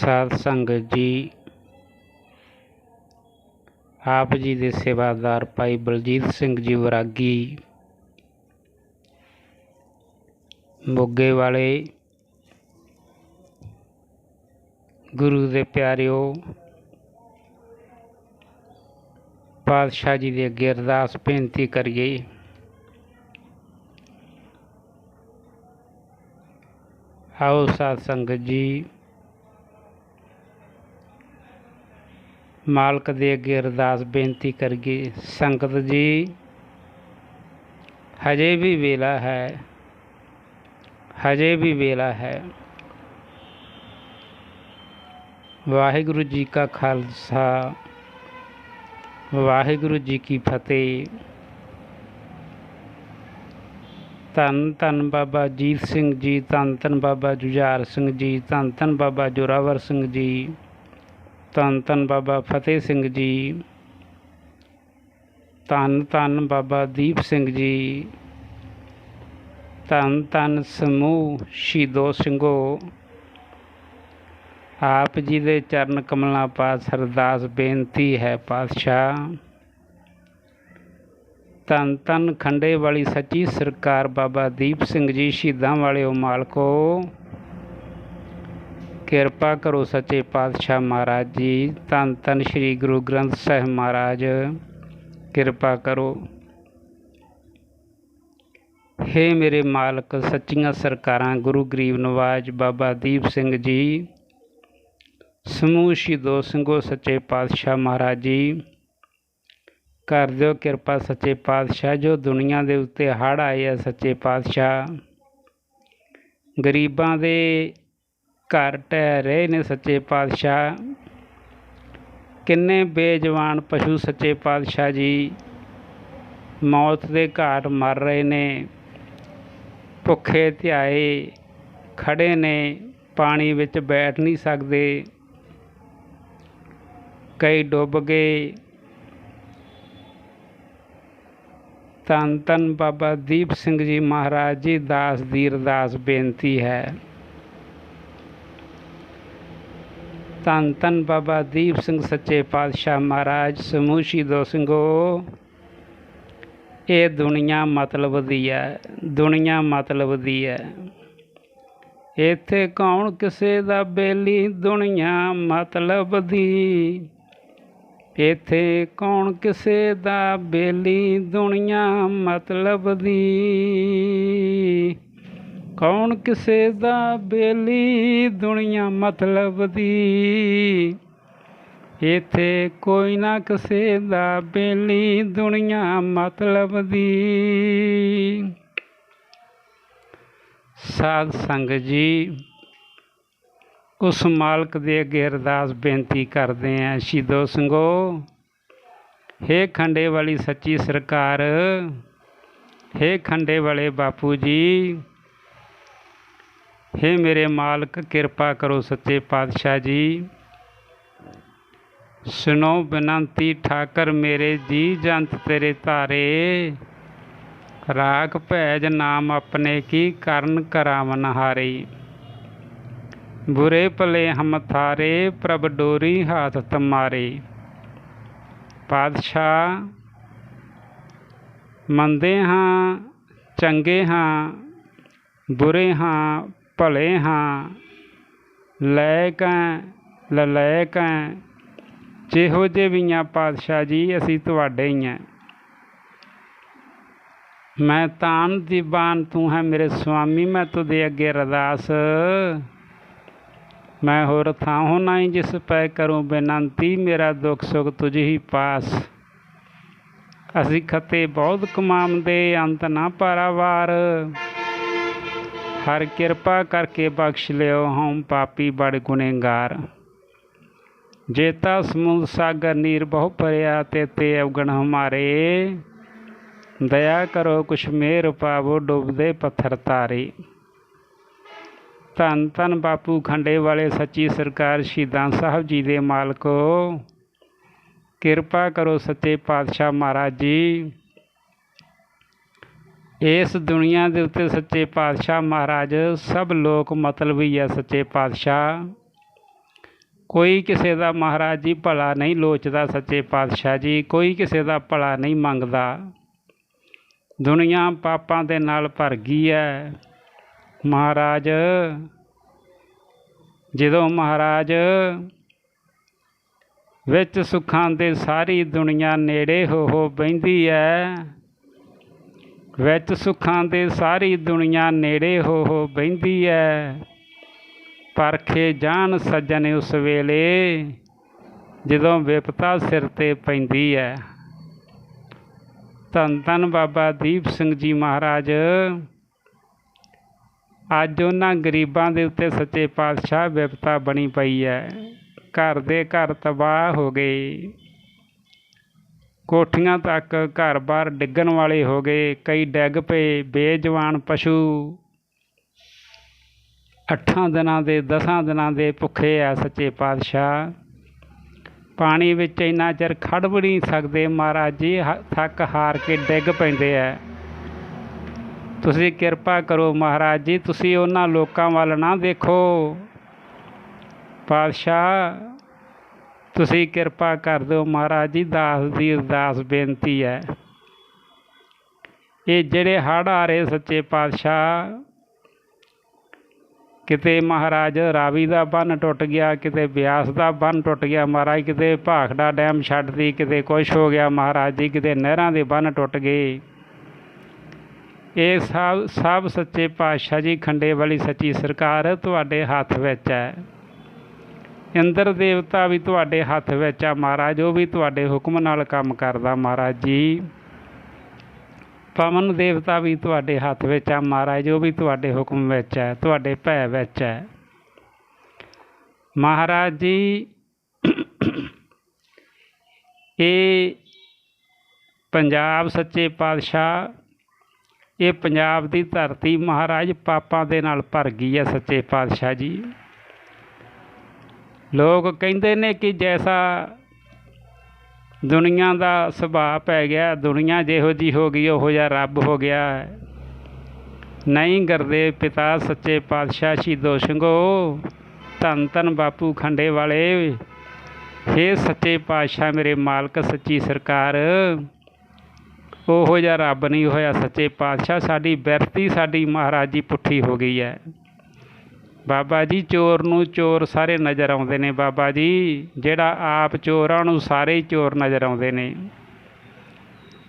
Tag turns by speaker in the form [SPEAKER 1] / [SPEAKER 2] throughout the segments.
[SPEAKER 1] ਸਾਧ ਸੰਗਤ ਜੀ, ਆਪ ਜੀ ਦੇ ਸੇਵਾਦਾਰ ਭਾਈ ਬਲਜੀਤ ਸਿੰਘ ਜੀ ਵਰਾਗੀ, ਮੋਗੇ ਵਾਲੇ ਗੁਰੂ ਦੇ ਪਿਆਰਿਓ, ਪਾਤਸ਼ਾਹ ਜੀ ਦੇ ਅੱਗੇ ਅਰਦਾਸ ਬੇਨਤੀ ਕਰੀਏ। ਆਓ ਸਾਧ ਸੰਗਤ ਜੀ ਮਾਲਕ ਦੇ ਅੱਗੇ ਅਰਦਾਸ ਬੇਨਤੀ ਕਰੀਏ ਸੰਗਤ ਜੀ, ਹਜੇ ਵੀ ਵੇਲਾ ਹੈ, ਹਜੇ ਵੀ ਵੇਲਾ ਹੈ। ਵਾਹਿਗੁਰੂ ਜੀ ਕਾ ਖਾਲਸਾ, ਵਾਹਿਗੁਰੂ ਜੀ ਕੀ ਫਤਿਹ। ਧੰਨ ਧੰਨ ਬਾਬਾ ਜੀਤ ਸਿੰਘ ਜੀ, ਧੰਨ ਧੰਨ ਬਾਬਾ ਜੁਝਾਰ ਸਿੰਘ ਜੀ, ਧੰਨ ਧੰਨ ਬਾਬਾ ਜੋਰਾਵਰ ਸਿੰਘ ਜੀ। ਧੰਨ ਧੰਨ ਬਾਬਾ ਫਤਿਹ ਸਿੰਘ ਜੀ, ਧੰਨ ਧੰਨ ਬਾਬਾ ਦੀਪ ਸਿੰਘ ਜੀ, ਧੰਨ ਧੰਨ ਸਮੂਹ ਸ਼ਹੀਦੋ ਸਿੰਘੋ। ਆਪ ਜੀ ਦੇ ਚਰਨ ਕਮਲਾਂ ਪਾਸ ਅਰਦਾਸ ਬੇਨਤੀ ਹੈ ਪਾਤਸ਼ਾਹ। ਧੰਨ ਧੰਨ ਖੰਡੇ ਵਾਲੀ ਸੱਚੀ ਸਰਕਾਰ ਬਾਬਾ ਦੀਪ ਸਿੰਘ ਜੀ, ਸ਼ਹੀਦਾਂ ਵਾਲੇ ਵਾਲਿਓ ਮਾਲਕੋ। ਕਿਰਪਾ ਕਰੋ ਸੱਚੇ ਪਾਤਸ਼ਾਹ ਮਹਾਰਾਜ ਜੀ। ਧੰਨ ਧੰਨ ਸ੍ਰੀ ਗੁਰੂ ਗ੍ਰੰਥ ਸਾਹਿਬ ਮਹਾਰਾਜ। ਕਿਰਪਾ ਕਰੋ। ਹੇ ਮੇਰੇ ਮਾਲਕ, ਸੱਚੀਆਂ ਸਰਕਾਰਾਂ, ਗੁਰੂ ਗਰੀਬ ਨਵਾਜ ਬਾਬਾ ਦੀਪ ਸਿੰਘ ਜੀ। ਸਮੂਹ ਸ਼ਹੀਦੋ ਸਿੰਘੋ, ਸੱਚੇ ਪਾਤਸ਼ਾਹ ਮਹਾਰਾਜ ਜੀ। ਕਰ ਦਿਓ ਕਿਰਪਾ ਸੱਚੇ ਪਾਤਸ਼ਾਹ, ਜੋ ਦੁਨੀਆ ਦੇ ਉੱਤੇ ਹੜ੍ਹ ਆਏ ਆ ਸੱਚੇ ਪਾਤਸ਼ਾਹ। ਗਰੀਬਾਂ ਦੇ ਘਰ ਢਹਿ ਰਹੇ ਨੇ ਸੱਚੇ ਪਾਤਸ਼ਾਹ। ਕਿੰਨੇ ਬੇਜਵਾਨ ਪਸ਼ੂ ਸੱਚੇ ਪਾਤਸ਼ਾਹ ਜੀ। ਮੌਤ ਦੇ ਘਾਟ ਮਰ ਰਹੇ ਨੇ। ਭੁੱਖੇ ਧਿਆਏ ਖੜੇ ਨੇ। ਪਾਣੀ ਵਿੱਚ ਬੈਠ ਨਹੀਂ ਸਕਦੇ। ਕਈ ਡੁੱਬ ਗਏ। ਧੰਨ ਧੰਨ ਬਾਬਾ ਦੀਪ ਸਿੰਘ ਜੀ ਮਹਾਰਾਜ ਜੀ, ਦਾਸ ਦੀ ਅਰਦਾਸ ਬੇਨਤੀ ਹੈ। ਧੰਨ ਧੰਨ ਬਾਬਾ ਦੀਪ ਸਿੰਘ ਸੱਚੇ ਪਾਤਸ਼ਾਹ ਮਹਾਰਾਜ, ਸਮੂਹ ਸ਼ਹੀਦੋ ਸਿੰਘੋ। ਇਹ ਦੁਨੀਆ ਮਤਲਬ ਦੀ ਹੈ ਦੁਨੀਆ ਮਤਲਬ ਦੀ ਹੈ ਇੱਥੇ ਕੌਣ ਕਿਸੇ ਦਾ ਬੇਲੀ ਦੁਨੀਆ ਮਤਲਬ ਦੀ? ਇੱਥੇ ਕੌਣ ਕਿਸੇ ਦਾ ਬੇਲੀ ਦੁਨੀਆ ਮਤਲਬ ਦੀ? ਕੌਣ ਕਿਸੇ ਦਾ ਬੇਲੀ ਦੁਨੀਆ ਮਤਲਬ ਦੀ? ਇੱਥੇ ਕੋਈ ਨਾ ਕਿਸੇ ਦਾ ਬੇਲੀ ਦੁਨੀਆ ਮਤਲਬ ਦੀ। ਸਾਧ ਸੰਗਤ ਜੀ, ਉਸ ਮਾਲਕ ਦੇ ਅੱਗੇ ਅਰਦਾਸ ਬੇਨਤੀ ਕਰਦੇ ਆਂ ਸ਼ਹੀਦੋ ਸਿੰਘੋ। ਹੇ ਖੰਡੇ ਵਾਲੀ ਸੱਚੀ ਸਰਕਾਰ, ਹੇ ਖੰਡੇ ਵਾਲੇ ਬਾਪੂ ਜੀ ਹੇ ਮੇਰੇ ਮਾਲਕ, ਕਿਰਪਾ ਕਰੋ ਸੱਚੇ ਪਾਤਸ਼ਾਹ ਜੀ। ਸੁਨੋ ਬੇਨੰਤੀ, ਠਾਕਰ ਮੇਰੇ ਜੀ, ਜੰਤ ਤੇਰੇ ਧਾਰੇ। ਰਾਗ ਭੈਜ ਨਾਮ ਆਪਣੇ ਕੀ ਕਰਨ ਕਰਾਵਨ ਹਾਰੇ। ਬੁਰੇ ਭਲੇ ਹਮ ਥਾਰੇ, ਪ੍ਰਭ ਡੋਰੀ ਹਾਥ ਤੁਮਾਰੇ। ਪਾਤਸ਼ਾਹ ਮੰਦੇ ਹਾਂ, ਚੰਗੇ ਹਾਂ, ਬੁਰੇ ਹਾਂ ਭਲੇ ਹਾਂ, ਲੈਕ ਹੈ ਲਲੈਕ ਜਿਹੋ ਜਿਹੇ ਵੀ ਆ ਪਾਤਸ਼ਾਹ ਜੀ ਅਸੀਂ ਤੁਹਾਡੇ ਹੀ ਆ ਮੈਂ ਤਾਨ ਦੀਵਾਨ ਤੂੰ ਹੈ ਮੇਰੇ ਸੁਆਮੀ, ਮੈਂ ਤੁਦੇ ਅੱਗੇ ਅਰਦਾਸ। ਮੈਂ ਹੋਰ ਥਾਹੋਂ ਨਹੀਂ ਜਿਸ ਪੈ ਕਰੂੰ ਬੇਨੰਤੀ, ਮੇਰਾ ਦੁੱਖ ਸੁਖ ਤੁਝ ਹੀ ਪਾਸ। ਅਸੀਂ ਖਤੇ ਬਹੁਤ ਕਮਾਮਦੇ ਅੰਤ ਨਾ ਪਾਰਾਵਾਰ। ਹਰ ਕਿਰਪਾ ਕਰਕੇ ਬਖਸ਼ ਲਿਓ, ਹਉ ਪਾਪੀ ਬੜ ਗੁਨੇਗਾਰ। ਜੇਤਾ ਸਮੁੰਦ ਸਾਗਰ ਨੀਰ ਬਹੁ ਭਰਿਆ, ਤੇ ਤੇ ਅਵਗਣ ਹਮਾਰੇ। ਦਇਆ ਕਰੋ ਕੁਛ ਮੇਰ ਪਾਵੋ ਡੁੱਬਦੇ ਪੱਥਰ ਤਾਰੇ। ਧੰਨ ਧੰਨ ਬਾਪੂ ਖੰਡੇ ਵਾਲੇ ਸੱਚੀ ਸਰਕਾਰ ਸ਼ਹੀਦਾਂ ਸਾਹਿਬ ਜੀ ਦੇ ਮਾਲਕੋ। ਕਿਰਪਾ ਕਰੋ ਸੱਚੇ ਪਾਤਸ਼ਾਹ ਮਹਾਰਾਜ ਜੀ। ਇਸ ਦੁਨੀਆ ਦੇ ਉੱਤੇ ਸੱਚੇ ਪਾਤਸ਼ਾਹ ਮਹਾਰਾਜ, ਸਭ ਲੋਕ ਮਤਲਬ ਹੀ ਹੈ ਸੱਚੇ ਪਾਤਸ਼ਾਹ। ਕੋਈ ਕਿਸੇ ਦਾ ਮਹਾਰਾਜ ਜੀ ਭਲਾ ਨਹੀਂ ਲੋਚਦਾ ਸੱਚੇ ਪਾਤਸ਼ਾਹ ਜੀ, ਕੋਈ ਕਿਸੇ ਦਾ ਭਲਾ ਨਹੀਂ ਮੰਗਦਾ। ਦੁਨੀਆ ਪਾਪਾਂ ਦੇ ਨਾਲ ਭਰ ਗਈ ਹੈ ਮਹਾਰਾਜ, ਜਦੋਂ ਮਹਾਰਾਜ ਵਿੱਚ ਸੁੱਖਾਂ ਦੇ ਸਾਰੀ ਦੁਨੀਆ ਨੇੜੇ ਹੋ ਹੋ ਬਹਿੰਦੀ ਹੈ ਵਿੱਚ ਸੁੱਖਾਂ ਦੇ ਸਾਰੀ ਦੁਨੀਆ ਨੇੜੇ ਹੋ ਹੋ ਬਹਿੰਦੀ ਹੈ ਪਰਖੇ ਜਾਣ ਸੱਜਣ ਉਸ ਵੇਲੇ, ਜਦੋਂ ਵਿਪਤਾ ਸਿਰ ਤੇ ਪੈਂਦੀ ਹੈ ਧੰਨ ਧੰਨ ਬਾਬਾ ਦੀਪ ਸਿੰਘ ਜੀ ਮਹਾਰਾਜ, ਅੱਜ ਉਹਨਾਂ ਗਰੀਬਾਂ ਦੇ ਉੱਤੇ ਸੱਚੇ ਪਾਤਸ਼ਾਹ ਵਿਪਤਾ ਬਣੀ ਪਈ ਹੈ ਘਰ ਦੇ ਘਰ ਤਬਾਹ ਹੋ ਗਏ। ਕੋਠੀਆਂ ਤੱਕ ਘਰ-ਬਾਰ ਡਿੱਗਣ ਵਾਲੇ ਹੋ ਗਏ। ਕਈ ਡਿੱਗ ਪਏ। ਬੇਜਵਾਨ ਪਸ਼ੂ ਅੱਠਾਂ ਦਿਨਾਂ ਦੇ, ਦਸਾਂ ਦਿਨਾਂ ਦੇ ਭੁੱਖੇ ਆ ਸੱਚੇ ਪਾਤਸ਼ਾਹ। ਪਾਣੀ ਵਿੱਚ ਇੰਨਾ ਚਿਰ ਖੜ ਵੀ ਨਹੀਂ ਸਕਦੇ। ਮਹਾਰਾਜ ਜੀ ਹ- ਥੱਕ ਹਾਰ ਕੇ ਡਿੱਗ ਪੈਂਦੇ ਆ। ਤੁਸੀਂ ਕਿਰਪਾ ਕਰੋ ਮਹਾਰਾਜ ਜੀ, ਤੁਸੀਂ ਉਹਨਾਂ ਲੋਕਾਂ ਵੱਲ ਨਾ ਦੇਖੋ। ਪਾਤਸ਼ਾਹ ਤੁਸੀਂ ਕਿਰਪਾ ਕਰ ਦਿਓ ਮਹਾਰਾਜ ਜੀ, ਦਾਸ ਦੀ ਅਰਦਾਸ ਬੇਨਤੀ ਹੈ। ਇਹ ਜਿਹੜੇ ਹੜ੍ਹ ਆ ਰਹੇ ਸੱਚੇ ਪਾਤਸ਼ਾਹ, ਕਿਤੇ ਮਹਾਰਾਜ ਰਾਵੀ ਦਾ ਬੰਨ ਟੁੱਟ ਗਿਆ, ਕਿਤੇ ਬਿਆਸ ਦਾ ਬੰਨ ਟੁੱਟ ਗਿਆ, ਮਹਾਰਾਜ ਕਿਤੇ ਭਾਖੜਾ ਡੈਮ ਛੱਡਦੀ ਕਿਤੇ ਕੁਛ ਹੋ ਗਿਆ, ਮਹਾਰਾਜ ਜੀ, ਕਿਤੇ ਨਹਿਰਾਂ ਦੇ ਬੰਨ ਟੁੱਟ ਗਏ। ਇਹ ਸਭ ਸਭ ਸੱਚੇ ਪਾਤਸ਼ਾਹ ਜੀ, ਖੰਡੇ ਵਾਲੀ ਸੱਚੀ ਸਰਕਾਰ ਤੁਹਾਡੇ ਹੱਥ ਵਿੱਚ ਹੈ। ਇੰਦਰ ਦੇਵਤਾ ਵੀ ਤੁਹਾਡੇ ਹੱਥ ਵਿੱਚ ਆ ਮਹਾਰਾਜ, ਉਹ ਵੀ ਤੁਹਾਡੇ ਹੁਕਮ ਨਾਲ ਕੰਮ ਕਰਦਾ ਮਹਾਰਾਜ ਜੀ। ਪਵਨ ਦੇਵਤਾ ਵੀ ਤੁਹਾਡੇ ਹੱਥ ਵਿੱਚ ਆ ਮਹਾਰਾਜ, ਉਹ ਵੀ ਤੁਹਾਡੇ ਹੁਕਮ ਵਿੱਚ ਹੈ ਤੁਹਾਡੇ ਭੈ ਵਿੱਚ ਹੈ ਮਹਾਰਾਜ ਜੀ, ਇਹ ਪੰਜਾਬ ਸੱਚੇ ਪਾਤਸ਼ਾਹ, ਇਹ ਪੰਜਾਬ ਦੀ ਧਰਤੀ ਮਹਾਰਾਜ ਪਾਪਾਂ ਦੇ ਨਾਲ ਭਰ ਗਈ ਹੈ ਸੱਚੇ ਪਾਤਸ਼ਾਹ ਜੀ। ਲੋਕ ਕਹਿੰਦੇ ਨੇ ਕਿ ਜੈਸਾ ਦੁਨੀਆ ਦਾ ਸੁਭਾਅ ਪੈ ਗਿਆ, ਦੁਨੀਆ ਜਿਹੋ ਜੀ ਹੋ ਗਈ, ਉਹੋ ਜਿਹਾ ਰੱਬ ਹੋ ਗਿਆ। ਨਹੀਂ ਗੁਰਦੇਵ ਪਿਤਾ ਸੱਚੇ ਪਾਤਸ਼ਾਹ ਸ਼ਹੀਦੋ ਸਿੰਘੋ, ਧੰਨ ਧੰਨ ਬਾਪੂ ਖੰਡੇ ਵਾਲੇ। ਹੇ ਸੱਚੇ ਪਾਤਸ਼ਾਹ, ਮੇਰੇ ਮਾਲਕ, ਸੱਚੀ ਸਰਕਾਰ। ਉਹੋ ਜਿਹਾ ਰੱਬ ਨਹੀਂ ਹੋਇਆ, ਸੱਚੇ ਪਾਤਸ਼ਾਹ। ਸਾਡੀ ਬਿਰਤੀ, ਸਾਡੀ ਮਹਾਰਾਜ ਜੀ ਪੁੱਠੀ ਹੋ ਗਈ ਹੈ। ਬਾਬਾ ਜੀ, ਚੋਰ ਨੂੰ ਚੋਰ ਸਾਰੇ ਨਜ਼ਰ ਆਉਂਦੇ ਨੇ ਬਾਬਾ ਜੀ। ਜਿਹੜਾ ਆਪ ਚੋਰਾਂ ਨੂੰ ਸਾਰੇ ਹੀ ਚੋਰ ਨਜ਼ਰ ਆਉਂਦੇ ਨੇ।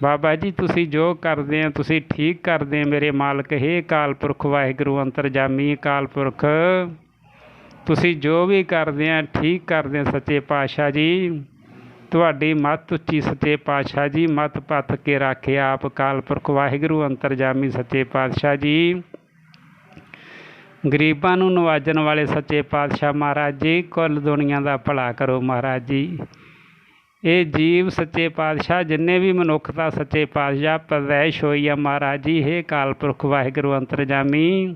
[SPEAKER 1] ਬਾਬਾ ਜੀ, ਤੁਸੀਂ ਜੋ ਕਰਦੇ ਆ, ਤੁਸੀਂ ਠੀਕ ਕਰਦੇ ਮੇਰੇ ਮਾਲਕ। ਹੇ ਅਕਾਲ ਪੁਰਖ ਵਾਹਿਗੁਰੂ, ਅੰਤਰਜਾਮੀ ਅਕਾਲ ਪੁਰਖ ਤੁਸੀਂ ਜੋ ਵੀ ਕਰਦੇ ਆ, ਠੀਕ ਕਰਦੇ ਆ ਸੱਚੇ ਪਾਤਸ਼ਾਹ ਜੀ। ਤੁਹਾਡੀ ਮੱਤ ਉੱਚੀ ਸੱਚੇ ਪਾਤਸ਼ਾਹ ਜੀ। ਮੱਤ ਪੱਥ ਕੇ ਰੱਖੇ ਆਪ ਅਕਾਲ ਪੁਰਖ ਵਾਹਿਗੁਰੂ, ਅੰਤਰਜਾਮੀ ਸੱਚੇ ਪਾਤਸ਼ਾਹ ਜੀ। ਗਰੀਬਾਂ ਨੂੰ ਨਵਾਜਣ ਵਾਲੇ ਸੱਚੇ ਪਾਤਸ਼ਾਹ ਮਹਾਰਾਜ ਜੀ, ਕੁੱਲ ਦੁਨੀਆ ਦਾ ਭਲਾ ਕਰੋ ਮਹਾਰਾਜ ਜੀ। ਇਹ ਜੀਵ ਸੱਚੇ ਪਾਤਸ਼ਾਹ, ਜਿੰਨੇ ਵੀ ਮਨੁੱਖਤਾ ਸੱਚੇ ਪਾਤਸ਼ਾਹ ਪਰਦੈਸ਼ ਹੋਈ ਆ ਮਹਾਰਾਜ ਜੀ। ਹੇ ਕਾਲ ਪੁਰਖ ਵਾਹਿਗੁਰੂ ਅੰਤਰਜਾਮੀ,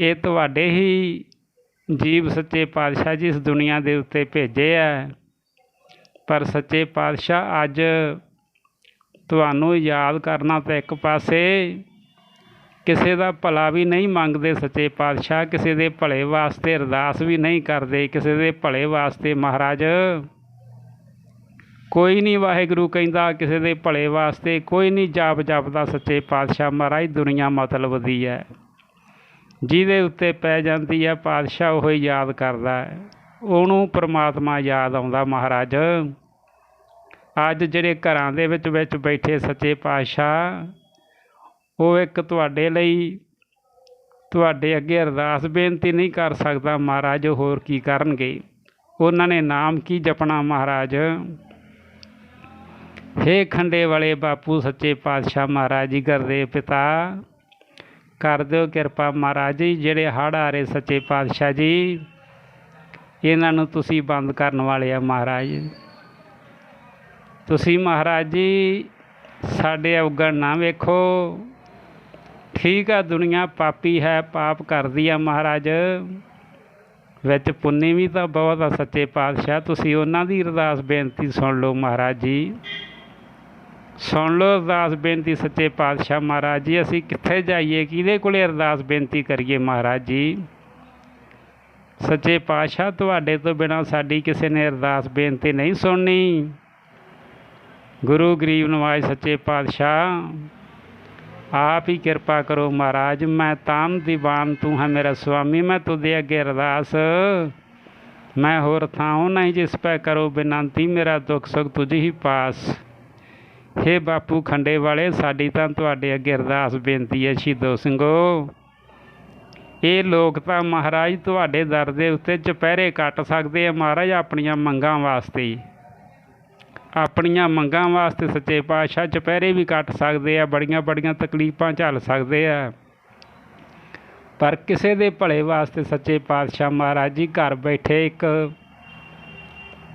[SPEAKER 1] ਇਹ ਤੁਹਾਡੇ ਹੀ ਜੀਵ ਸੱਚੇ ਪਾਤਸ਼ਾਹ ਜੀ ਇਸ ਦੁਨੀਆ ਦੇ ਉੱਤੇ ਭੇਜੇ ਆ। ਪਰ ਸੱਚੇ ਪਾਤਸ਼ਾਹ, ਅੱਜ ਤੁਹਾਨੂੰ ਯਾਦ ਕਰਨਾ ਤਾਂ ਇੱਕ ਪਾਸੇ ਕਿਸੇ ਦਾ ਭਲਾ ਵੀ ਨਹੀਂ ਮੰਗਦੇ ਸੱਚੇ ਪਾਤਸ਼ਾਹ, ਕਿਸੇ ਦੇ ਭਲੇ ਵਾਸਤੇ ਅਰਦਾਸ ਵੀ ਨਹੀਂ ਕਰਦੇ, ਕਿਸੇ ਦੇ ਭਲੇ ਵਾਸਤੇ ਮਹਾਰਾਜ। ਕੋਈ ਨਹੀਂ ਵਾਹਿਗੁਰੂ ਕਹਿੰਦਾ, ਕਿਸੇ ਦੇ ਭਲੇ ਵਾਸਤੇ ਕੋਈ ਨਹੀਂ ਜਾਪ ਜਪਦਾ ਸੱਚੇ ਪਾਤਸ਼ਾਹ। ਮਹਾਰਾਜ, ਦੁਨੀਆ ਮਤਲਬ ਦੀ ਹੈ। ਜਿਹਦੇ ਉੱਤੇ ਪੈ ਜਾਂਦੀ ਹੈ ਪਾਤਸ਼ਾਹ, ਉਹ ਹੀ ਯਾਦ ਕਰਦਾ ਹੈ। ਉਹਨੂੰ ਪ੍ਰਮਾਤਮਾ ਯਾਦ ਆਉਂਦਾ ਮਹਾਰਾਜ। ਅੱਜ ਜਿਹੜੇ ਘਰਾਂ ਦੇ ਵਿੱਚ ਵਿੱਚ ਬੈਠੇ ਸੱਚੇ ਪਾਤਸ਼ਾਹ ਉਹ ਇੱਕ ਤੁਹਾਡੇ ਲਈ ਤੁਹਾਡੇ ਅੱਗੇ ਅਰਦਾਸ ਬੇਨਤੀ ਨਹੀਂ ਕਰ ਸਕਦਾ ਮਹਾਰਾਜ ਉਹ ਹੋਰ ਕੀ ਕਰਨਗੇ? ਉਹਨਾਂ ਨੇ ਨਾਮ ਕੀ ਜਪਣਾ ਮਹਾਰਾਜ? ਹੇ ਖੰਡੇ ਵਾਲੇ ਬਾਪੂ, ਸੱਚੇ ਪਾਤਸ਼ਾਹ ਮਹਾਰਾਜ ਜੀ ਕਰਦੇ ਪਿਤਾ, ਕਰ ਦਿਓ ਕਿਰਪਾ ਮਹਾਰਾਜ ਜੀ, ਜਿਹੜੇ ਹੜ੍ਹ ਆ ਰਹੇ ਸੱਚੇ ਪਾਤਸ਼ਾਹ ਜੀ, ਇਹਨਾਂ ਨੂੰ ਤੁਸੀਂ ਬੰਦ ਕਰਨ ਵਾਲੇ ਆ ਮਹਾਰਾਜ। ਤੁਸੀਂ ਮਹਾਰਾਜ ਜੀ, ਸਾਡੇ ਅਵਗਣ ਨਾ ਵੇਖੋ। ਠੀਕ ਆ, ਦੁਨੀਆ ਪਾਪੀ ਹੈ, ਪਾਪ ਕਰਦੀ ਆ ਮਹਾਰਾਜ। ਵਿੱਚ ਪੁੰਨੇ ਵੀ ਤਾਂ ਬਹੁਤ ਆ, ਸੱਚੇ ਪਾਤਸ਼ਾਹ। ਤੁਸੀਂ ਉਹਨਾਂ ਦੀ ਅਰਦਾਸ ਬੇਨਤੀ ਸੁਣ ਲਓ ਮਹਾਰਾਜ ਜੀ। ਸੁਣ ਲਓ ਅਰਦਾਸ ਬੇਨਤੀ, ਸੱਚੇ ਪਾਤਸ਼ਾਹ ਮਹਾਰਾਜ ਜੀ। ਅਸੀਂ ਕਿੱਥੇ ਜਾਈਏ? ਕਿਹਦੇ ਕੋਲੇ ਅਰਦਾਸ ਬੇਨਤੀ ਕਰੀਏ ਮਹਾਰਾਜ ਜੀ? ਸੱਚੇ ਪਾਤਸ਼ਾਹ, ਤੁਹਾਡੇ ਤੋਂ ਬਿਨਾ ਸਾਡੀ ਕਿਸੇ ਨੇ ਅਰਦਾਸ ਬੇਨਤੀ ਨਹੀਂ ਸੁਣਨੀ। ਗੁਰੂ ਗਰੀਬ ਨਵਾਜ, ਸੱਚੇ ਪਾਤਸ਼ਾਹ। ਆਪ ਹੀ ਕਿਰਪਾ ਕਰੋ ਮਹਾਰਾਜ, ਮੈਂ ਤਾਮ ਦੀਵਾਨ ਤੂੰ ਹੈ ਮੇਰਾ ਸੁਆਮੀ ਮੈਂ ਤੁਦੇ ਅੱਗੇ ਅਰਦਾਸ। ਮੈਂ ਹੋਰ ਥਾਉ ਨਹੀਂ ਜਿਸ ਪੈ ਕਰੋ ਬੇਨੰਤੀ, ਮੇਰਾ ਦੁੱਖ ਸੁਖ ਤੁਝ ਹੀ ਪਾਸ। ਹੇ ਬਾਪੂ ਖੰਡੇ ਵਾਲੇ, ਸਾਡੀ ਤਾਂ ਤੁਹਾਡੇ ਅੱਗੇ ਅਰਦਾਸ ਬੇਨਤੀ ਹੈ ਸ਼ਹੀਦੋ ਸਿੰਘੋ। ਇਹ ਲੋਕ ਤਾਂ ਮਹਾਰਾਜ ਤੁਹਾਡੇ ਦਰ ਦੇ ਉੱਤੇ ਚੁਪਹਿਰੇ ਕੱਟ ਸਕਦੇ ਆ, ਮਹਾਰਾਜ ਆਪਣੀਆਂ ਮੰਗਾਂ ਵਾਸਤੇ। ਆਪਣੀਆਂ ਮੰਗਾਂ ਵਾਸਤੇ ਸੱਚੇ ਪਾਤਸ਼ਾਹ ਚੁਪਹਿਰੇ ਵੀ ਕੱਟ ਸਕਦੇ ਆ, ਬੜੀਆਂ ਬੜੀਆਂ ਤਕਲੀਫਾਂ ਝੱਲ ਸਕਦੇ ਆ। ਪਰ ਕਿਸੇ ਦੇ ਭਲੇ ਵਾਸਤੇ ਸੱਚੇ ਪਾਤਸ਼ਾਹ ਮਹਾਰਾਜ ਜੀ ਘਰ ਬੈਠੇ ਇੱਕ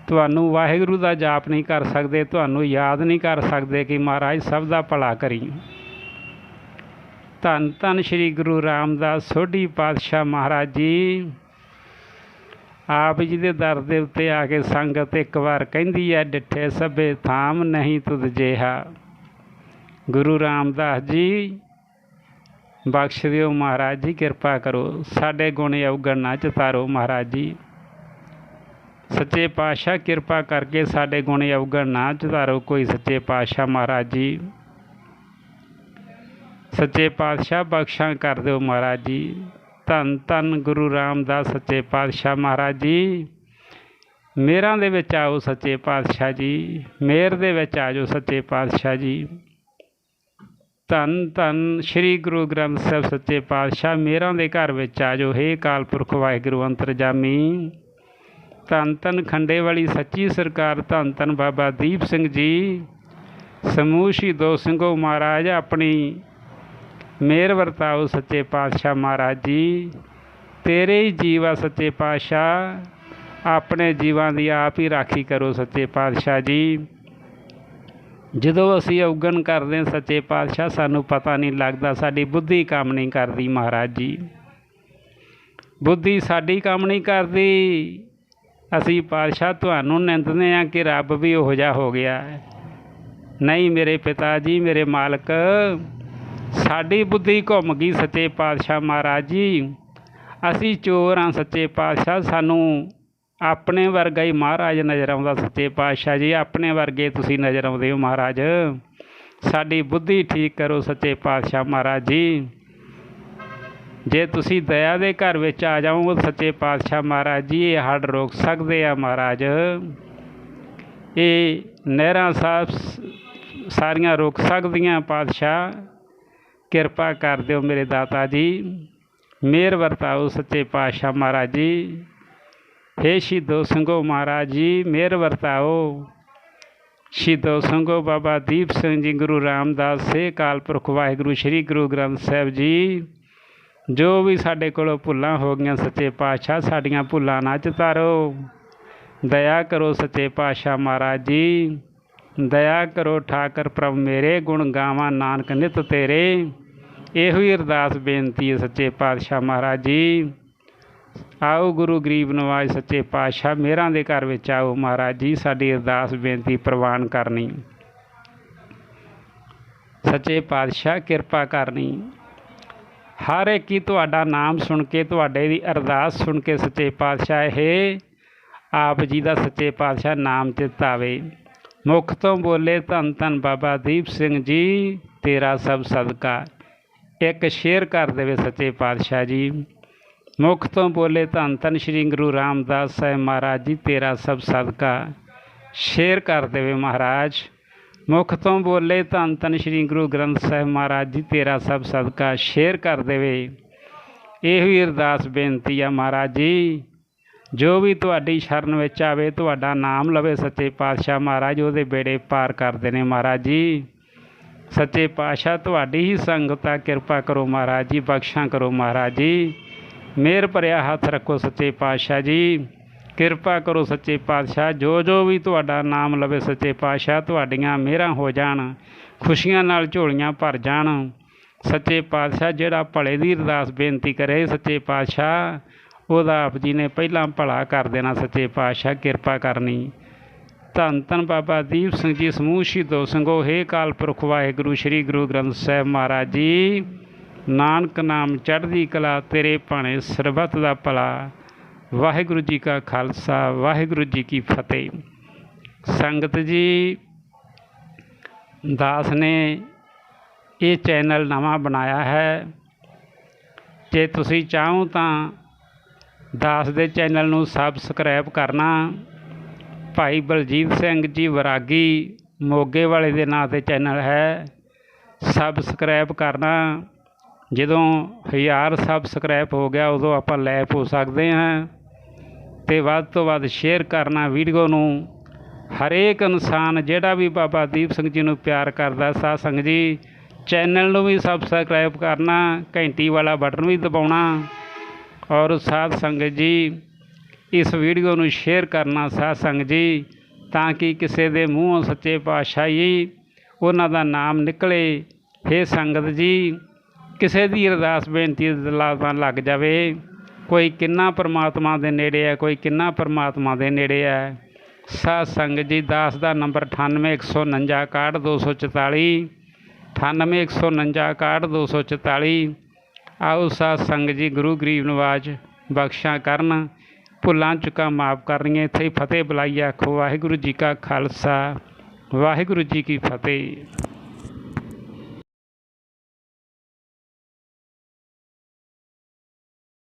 [SPEAKER 1] ਤੁਹਾਨੂੰ ਵਾਹਿਗੁਰੂ ਦਾ ਜਾਪ ਨਹੀਂ ਕਰ ਸਕਦੇ, ਤੁਹਾਨੂੰ ਯਾਦ ਨਹੀਂ ਕਰ ਸਕਦੇ ਕਿ ਮਹਾਰਾਜ ਸਭ ਦਾ ਭਲਾ ਕਰੀ। ਧੰਨ ਧੰਨ ਸ੍ਰੀ ਗੁਰੂ ਰਾਮਦਾਸ ਸੋਢੀ ਪਾਤਸ਼ਾਹ ਮਹਾਰਾਜ ਜੀ। ਆਪ ਜੀ ਦੇ ਦਰ ਦੇ ਉੱਤੇ ਆ ਕੇ ਸੰਗਤ ਇੱਕ ਵਾਰ ਕਹਿੰਦੀ ਹੈ, ਡਿੱਠੇ ਸਭੇ ਥਾਮ ਨਹੀਂ ਤੁਧ ਜਿਹਾ। ਗੁਰੂ ਰਾਮਦਾਸ ਜੀ, ਬਖਸ਼ ਦਿਓ ਮਹਾਰਾਜ ਜੀ, ਕਿਰਪਾ ਕਰੋ। ਸਾਡੇ ਗੁਣ ਅਵਗਣ ਨਾ ਚਤਾਰੋ ਮਹਾਰਾਜ ਜੀ। ਸੱਚੇ ਪਾਤਸ਼ਾਹ ਕਿਰਪਾ ਕਰਕੇ ਸਾਡੇ ਗੁਣ ਅਵਗਣ ਨਾ ਚਤਾਰੋ ਕੋਈ ਸੱਚੇ ਪਾਤਸ਼ਾਹ ਮਹਾਰਾਜ ਜੀ। ਸੱਚੇ ਪਾਤਸ਼ਾਹ ਬਖਸ਼ਾਂ ਕਰ ਦਿਓ ਮਹਾਰਾਜ ਜੀ। ਧੰਨ ਧੰਨ ਗੁਰੂ ਰਾਮਦਾਸ ਸੱਚੇ ਪਾਤਸ਼ਾਹ ਮਹਾਰਾਜ ਜੀ। ਮੇਰਾਂ ਦੇ ਵਿੱਚ ਆਓ ਸੱਚੇ ਪਾਤਸ਼ਾਹ ਜੀ। ਮੇਰ ਦੇ ਵਿੱਚ ਆ ਜਾਓ ਸੱਚੇ ਪਾਤਸ਼ਾਹ ਜੀ। ਧੰਨ ਧੰਨ ਸ੍ਰੀ ਗੁਰੂ ਗ੍ਰੰਥ ਸਾਹਿਬ ਸੱਚੇ ਪਾਤਸ਼ਾਹ, ਮੇਰਾਂ ਦੇ ਘਰ ਵਿੱਚ ਆ ਜਾਓ ਹੇ ਕਾਲ ਪੁਰਖ ਵਾਹਿਗੁਰੂ ਅੰਤਰਜਾਮੀ। ਧੰਨ ਧੰਨ ਖੰਡੇ ਵਾਲੀ ਸੱਚੀ ਸਰਕਾਰ, ਧੰਨ ਧੰਨ ਬਾਬਾ ਦੀਪ ਸਿੰਘ ਜੀ। ਸਮੂਹ ਸ਼ਹੀਦੋ ਸਿੰਘੋ ਮਹਾਰਾਜ, ਆਪਣੀ ਮੇਰ ਵਰਤਾਓ ਸੱਚੇ ਪਾਤਸ਼ਾਹ ਮਹਾਰਾਜ ਜੀ। ਤੇਰੇ ਹੀ ਜੀਵ ਆ ਸੱਚੇ ਪਾਤਸ਼ਾਹ। ਆਪਣੇ ਜੀਵਾਂ ਦੀ ਆਪ ਹੀ ਰਾਖੀ ਕਰੋ ਸੱਚੇ ਪਾਤਸ਼ਾਹ ਜੀ। ਜਦੋਂ ਅਸੀਂ ਅਵਗਣ ਕਰਦੇ ਹਾਂ ਸੱਚੇ ਪਾਤਸ਼ਾਹ, ਸਾਨੂੰ ਪਤਾ ਨਹੀਂ ਲੱਗਦਾ, ਸਾਡੀ ਬੁੱਧੀ ਕੰਮ ਨਹੀਂ ਕਰਦੀ ਮਹਾਰਾਜ ਜੀ। ਬੁੱਧੀ ਸਾਡੀ ਕੰਮ ਨਹੀਂ ਕਰਦੀ। ਅਸੀਂ ਪਾਤਸ਼ਾਹ ਤੁਹਾਨੂੰ ਨਿੰਦਦੇ ਹਾਂ ਕਿ ਰੱਬ ਵੀ ਉਹ ਜਿਹਾ ਹੋ ਗਿਆ। ਨਹੀਂ ਮੇਰੇ ਪਿਤਾ ਜੀ, ਮੇਰੇ ਮਾਲਕ ਸਾਡੀ ਬੁੱਧੀ ਘੁੰਮ ਗਈ ਸੱਚੇ ਪਾਤਸ਼ਾਹ ਮਹਾਰਾਜ ਜੀ। ਅਸੀਂ ਚੋਰ ਹਾਂ ਸੱਚੇ ਪਾਤਸ਼ਾਹ। ਸਾਨੂੰ ਆਪਣੇ ਵਰਗਾ ਹੀ ਮਹਾਰਾਜ ਨਜ਼ਰ ਆਉਂਦਾ ਸੱਚੇ ਪਾਤਸ਼ਾਹ ਜੀ। ਆਪਣੇ ਵਰਗੇ ਤੁਸੀਂ ਨਜ਼ਰ ਆਉਂਦੇ ਹੋ ਮਹਾਰਾਜ। ਸਾਡੀ ਬੁੱਧੀ ਠੀਕ ਕਰੋ ਸੱਚੇ ਪਾਤਸ਼ਾਹ ਮਹਾਰਾਜ ਜੀ। ਜੇ ਤੁਸੀਂ ਦਇਆ ਦੇ ਘਰ ਵਿੱਚ ਆ ਜਾਓਗੇ ਸੱਚੇ ਪਾਤਸ਼ਾਹ ਮਹਾਰਾਜ ਜੀ, ਇਹ ਹੱਡ ਰੋਕ ਸਕਦੇ ਆ ਮਹਾਰਾਜ। ਇਹ ਨਹਿਰਾਂ ਸਾਹਿਬ ਸਾਰੀਆਂ ਰੋਕ ਸਕਦੀਆਂ ਪਾਤਸ਼ਾਹ। ਕਿਰਪਾ ਕਰ ਦਿਓ ਮੇਰੇ ਦਾਤਾ ਜੀ। ਮੇਰ ਵਰਤਾਓ ਸੱਚੇ ਪਾਤਸ਼ਾਹ ਮਹਾਰਾਜ ਜੀ। ਹੇ ਸ਼ਹੀਦੋ ਸਿੰਘੋ ਮਹਾਰਾਜ ਜੀ, ਮੇਰ ਵਰਤਾਓ। ਸ਼ਹੀਦੋ ਸਿੰਘੋ ਬਾਬਾ ਦੀਪ ਸਿੰਘ ਜੀ, ਗੁਰੂ ਰਾਮਦਾਸ ਸੇ ਕਾਲ ਪੁਰਖ ਵਾਹਿਗੁਰੂ, ਸ੍ਰੀ ਗੁਰੂ ਗ੍ਰੰਥ ਸਾਹਿਬ ਜੀ। ਜੋ ਵੀ ਸਾਡੇ ਕੋਲੋਂ ਭੁੱਲਾਂ ਹੋ ਗਈਆਂ, ਸੱਚੇ ਪਾਤਸ਼ਾਹ ਸਾਡੀਆਂ ਭੁੱਲਾਂ ਨਾ ਚਤਾਰੋ। ਦਇਆ ਕਰੋ ਸੱਚੇ ਪਾਤਸ਼ਾਹ ਮਹਾਰਾਜ ਜੀ। ਦਇਆ ਕਰੋ ਠਾਕਰ ਪ੍ਰਭ ਮੇਰੇ, ਗੁਣ ਗਾਵਾਂ ਨਾਨਕ ਨਿਤ ਤੇਰੇ। ਇਹੋ ਹੀ ਅਰਦਾਸ ਬੇਨਤੀ ਹੈ ਸੱਚੇ ਪਾਤਸ਼ਾਹ ਮਹਾਰਾਜ ਜੀ। ਆਓ ਗੁਰੂ ਗਰੀਬ ਨਵਾਜ ਸੱਚੇ ਪਾਤਸ਼ਾਹ ਮੇਰਾਂ ਦੇ ਘਰ ਵਿੱਚ ਆਓ ਮਹਾਰਾਜ ਜੀ, ਸਾਡੀ ਅਰਦਾਸ ਬੇਨਤੀ ਪ੍ਰਵਾਨ ਕਰਨੀ। ਸੱਚੇ ਪਾਤਸ਼ਾਹ, ਕਿਰਪਾ ਕਰਨੀ। ਹਰ ਇੱਕ ਹੀ ਤੁਹਾਡਾ ਨਾਮ ਸੁਣ ਕੇ, ਤੁਹਾਡੇ ਦੀ ਅਰਦਾਸ ਸੁਣ ਕੇ ਸੱਚੇ ਪਾਤਸ਼ਾਹ ਇਹ, ਆਪ ਜੀ ਦਾ ਸੱਚੇ ਪਾਤਸ਼ਾਹ ਨਾਮ ਚਿਤਾਵੇ ਮੁਖ ਤੋਂ ਬੋਲੇ ਧੰਨ ਧੰਨ ਬਾਬਾ ਦੀਪ ਸਿੰਘ ਜੀ, ਤੇਰਾ ਸਭ ਸਦਕਾ। ਇੱਕ ਸ਼ੇਰ ਕਰ ਦੇਵੇ ਸੱਚੇ ਪਾਤਸ਼ਾਹ ਜੀ। ਮੁਖ ਤੋਂ ਬੋਲੇ ਧੰਨ ਧੰਨ ਸ੍ਰੀ ਗੁਰੂ ਰਾਮਦਾਸ ਸਾਹਿਬ ਮਹਾਰਾਜ ਜੀ, ਤੇਰਾ ਸਭ ਸਦਕਾ। ਸ਼ੇਰ ਕਰ ਦੇਵੇ ਮਹਾਰਾਜ। ਮੁਖ ਤੋਂ ਬੋਲੇ ਧੰਨ ਧੰਨ ਸ੍ਰੀ ਗੁਰੂ ਗ੍ਰੰਥ ਸਾਹਿਬ ਮਹਾਰਾਜ ਜੀ, ਤੇਰਾ ਸਭ ਸਦਕਾ। ਸ਼ੇਰ ਕਰ ਦੇਵੇ। ਇਹੋ ਹੀ ਅਰਦਾਸ ਬੇਨਤੀ ਆ ਮਹਾਰਾਜ ਜੀ। ਜੋ ਵੀ ਤੁਹਾਡੀ ਸ਼ਰਨ ਵਿੱਚ ਆਵੇ, ਤੁਹਾਡਾ ਨਾਮ ਲਵੇ ਸੱਚੇ ਪਾਤਸ਼ਾਹ ਮਹਾਰਾਜ, ਉਹਦੇ ਬੇੜੇ ਪਾਰ ਕਰਦੇ ਨੇ ਮਹਾਰਾਜ ਜੀ। ਸੱਚੇ ਪਾਤਸ਼ਾਹ, ਤੁਹਾਡੀ ਹੀ ਸੰਗਤ ਆ, ਕਿਰਪਾ ਕਰੋ ਮਹਾਰਾਜ ਜੀ, ਬਖਸ਼ਾਂ ਕਰੋ ਮਹਾਰਾਜ ਜੀ। ਮਿਹਰ ਭਰਿਆ ਹੱਥ ਰੱਖੋ ਸੱਚੇ ਪਾਤਸ਼ਾਹ ਜੀ। ਕਿਰਪਾ ਕਰੋ ਸੱਚੇ ਪਾਤਸ਼ਾਹ, ਜੋ ਜੋ ਵੀ ਤੁਹਾਡਾ ਨਾਮ ਲਵੇ ਸੱਚੇ ਪਾਤਸ਼ਾਹ, ਤੁਹਾਡੀਆਂ ਮਿਹਰਾਂ ਹੋ ਜਾਣ, ਖੁਸ਼ੀਆਂ ਨਾਲ ਝੋਲੀਆਂ ਭਰ ਜਾਣ। ਸੱਚੇ ਪਾਤਸ਼ਾਹ, ਜਿਹੜਾ ਭਲੇ ਦੀ ਅਰਦਾਸ ਬੇਨਤੀ ਕਰੇ ਸੱਚੇ ਪਾਤਸ਼ਾਹ ਉਹਦਾ ਆਪ ਜੀ ਨੇ ਪਹਿਲਾਂ ਭਲਾ ਕਰ ਦੇਣਾ ਸੱਚੇ ਪਾਤਸ਼ਾਹ, ਕਿਰਪਾ ਕਰਨੀ। ਧੰਨ ਧੰਨ ਬਾਬਾ ਦੀਪ ਸਿੰਘ ਜੀ, ਸਮੂਹ ਸ਼ਹੀਦੋ ਸਿੰਘੋ, ਹੇ ਕਾਲ ਪੁਰਖ ਵਾਹਿਗੁਰੂ, ਸ੍ਰੀ ਗੁਰੂ ਗ੍ਰੰਥ ਸਾਹਿਬ ਮਹਾਰਾਜ ਜੀ। ਨਾਨਕ ਨਾਮ ਚੜ੍ਹਦੀ ਕਲਾ, ਤੇਰੇ ਭਾਣੇ ਸਰਬੱਤ ਦਾ ਭਲਾ। ਵਾਹਿਗੁਰੂ ਜੀ ਕਾ ਖਾਲਸਾ, ਵਾਹਿਗੁਰੂ ਜੀ ਕੀ ਫਤਿਹ। ਸੰਗਤ ਜੀ, ਦਾਸ ਨੇ ਇਹ ਚੈਨਲ ਨਵਾਂ ਬਣਾਇਆ ਹੈ। ਜੇ ਤੁਸੀਂ ਚਾਹੋ ਤਾਂ ਦਾਸ ਦੇ ਚੈਨਲ ਨੂੰ ਸਬਸਕ੍ਰਾਈਬ ਕਰਨਾ। ਭਾਈ ਬਲਜੀਤ ਸਿੰਘ ਜੀ ਵਰਾਗੀ ਮੋਗੇ ਵਾਲੇ ਦੇ ਨਾਂ ਤੇ ਚੈਨਲ ਹੈ। ਸਬਸਕ੍ਰਾਈਬ ਕਰਨਾ। ਜਦੋਂ ਹਜ਼ਾਰ ਸਬਸਕ੍ਰਾਈਬ ਹੋ ਗਿਆ, ਉਦੋਂ ਆਪਾਂ ਲੈਪ ਹੋ ਸਕਦੇ ਹਾਂ। ਤੇ ਵੱਧ ਤੋਂ ਵੱਧ ਸ਼ੇਅਰ ਕਰਨਾ ਵੀਡੀਓ ਨੂੰ। ਹਰੇਕ ਇਨਸਾਨ, ਜਿਹੜਾ ਵੀ ਬਾਬਾ ਦੀਪ ਸਿੰਘ ਜੀ ਨੂੰ ਪਿਆਰ ਕਰਦਾ, ਸਾਧ ਸੰਗ ਜੀ, ਚੈਨਲ ਨੂੰ ਵੀ ਸਬਸਕ੍ਰਾਈਬ ਕਰਨਾ। ਘੰਟੀ ਵਾਲਾ ਬਟਨ ਵੀ ਦਬਾਉਣਾ। ਔਰ ਸਾਧ ਸੰਗਤ ਜੀ, ਇਸ ਵੀਡੀਓ ਨੂੰ ਸ਼ੇਅਰ ਕਰਨਾ ਸਾਧ ਸੰਗਤ ਜੀ, ਤਾਂ ਕਿ ਕਿਸੇ ਦੇ ਮੂੰਹੋਂ ਸੱਚੇ ਪਾਤਸ਼ਾਹੀ ਉਹਨਾਂ ਦਾ ਨਾਮ ਨਿਕਲੇ। हे ਸੰਗਤ ਜੀ, ਕਿਸੇ ਦੀ ਅਰਦਾਸ ਬੇਨਤੀ ਲਾਜ਼ਮਾਂ ਲੱਗ ਜਾਵੇ। ਕੋਈ ਕਿੰਨਾ ਪਰਮਾਤਮਾ ਦੇ ਨੇੜੇ ਹੈ, ਕੋਈ ਕਿੰਨਾ ਪਰਮਾਤਮਾ ਦੇ ਨੇੜੇ ਹੈ। ਸਾਧ ਸੰਗਤ ਜੀ, ਦਾਸ ਦਾ ਨੰਬਰ 9819612244 9819612244 ਆਓ ਸਾਧ ਸੰਗ ਜੀ, ਗੁਰੂ ਗਰੀਬ ਨਵਾਜ ਬਖਸ਼ਾਂ ਕਰਨ। ਭੁੱਲਾਂ ਚੁੱਕਾ ਮਾਫ ਕਰਨੀਆਂ, ਇੱਥੇ ਹੀ ਫਤਿਹ ਬੁਲਾਈ ਆਖੋ। ਵਾਹਿਗੁਰੂ ਜੀ ਕਾ ਖਾਲਸਾ, ਵਾਹਿਗੁਰੂ ਜੀ ਕੀ ਫਤਿਹ।